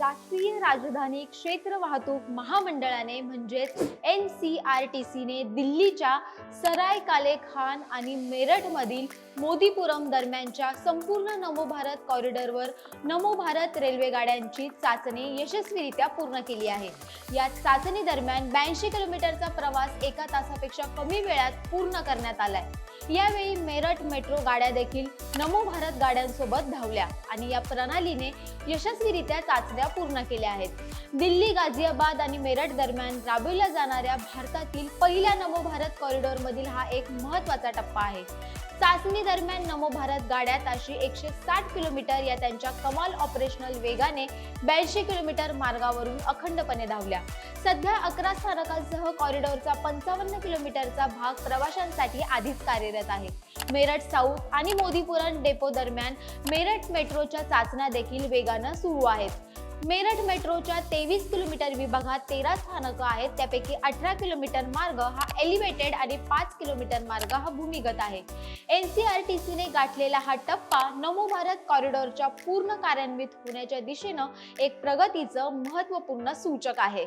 राष्ट्रीय राजधानी क्षेत्र वाहतूक महामंडळाने म्हणजेच एन सी आर टी सीने दिल्लीच्या सराय काले खान आणि मेरठमधील मोदीपुरम दरम्यानच्या संपूर्ण नमो भारत कॉरिडॉरवर नमो भारत रेल्वे गाड्यांची चाचणी यशस्वीरित्या पूर्ण केली आहे. या चाचणी दरम्यान ब्याऐंशी किलोमीटरचा प्रवास एका तासापेक्षा कमी वेळात पूर्ण करण्यात आलाय. यावेळी मेरठ मेट्रो गाड्या देखील नमो भारत गाड्यांसोबत धावल्या आणि या प्रणालीने यशस्वीरित्या चाचण्या पूर्ण केल्या आहेत. दिल्ली गाझियाबाद आणि मेरठ दरम्यान राबविल्या जाणाऱ्या भारतातील पहिल्या नमो भारत कॉरिडॉर मधील हा एक महत्त्वाचा टप्पा आहे. चाचणी दरम्यान नमो भारत गाड्या ताशी एकशे साठ किलोमीटर या त्यांच्या कमाल ऑपरेशनल वेगाने ब्याऐंशी किलोमीटर मार्गावरून अखंडपणे धावल्या. सध्या अकरा स्थानकांसह कॉरिडॉरचा पंचावन्न किलोमीटरचा भाग प्रवाशांसाठी आधीच कार्यरत आहे. मेरठ साऊथ आणि मोदीपुरम डेपो दरम्यान मेरठ मेट्रोच्या चाचण्या देखील वेगानं सुरू आहेत. मेरठ मेट्रोच्या तेवीस किलोमीटर विभागात तेरा स्थानकं आहेत. त्यापैकी अठरा किलोमीटर मार्ग हा एलिव्हेटेड आणि पाच किलोमीटर मार्ग हा भूमिगत आहे. एन सी आर टी सीने गाठलेला हा टप्पा नमो भारत कॉरिडॉरच्या पूर्ण कार्यान्वित होण्याच्या दिशेनं एक प्रगतीचं महत्त्वपूर्ण सूचक आहे.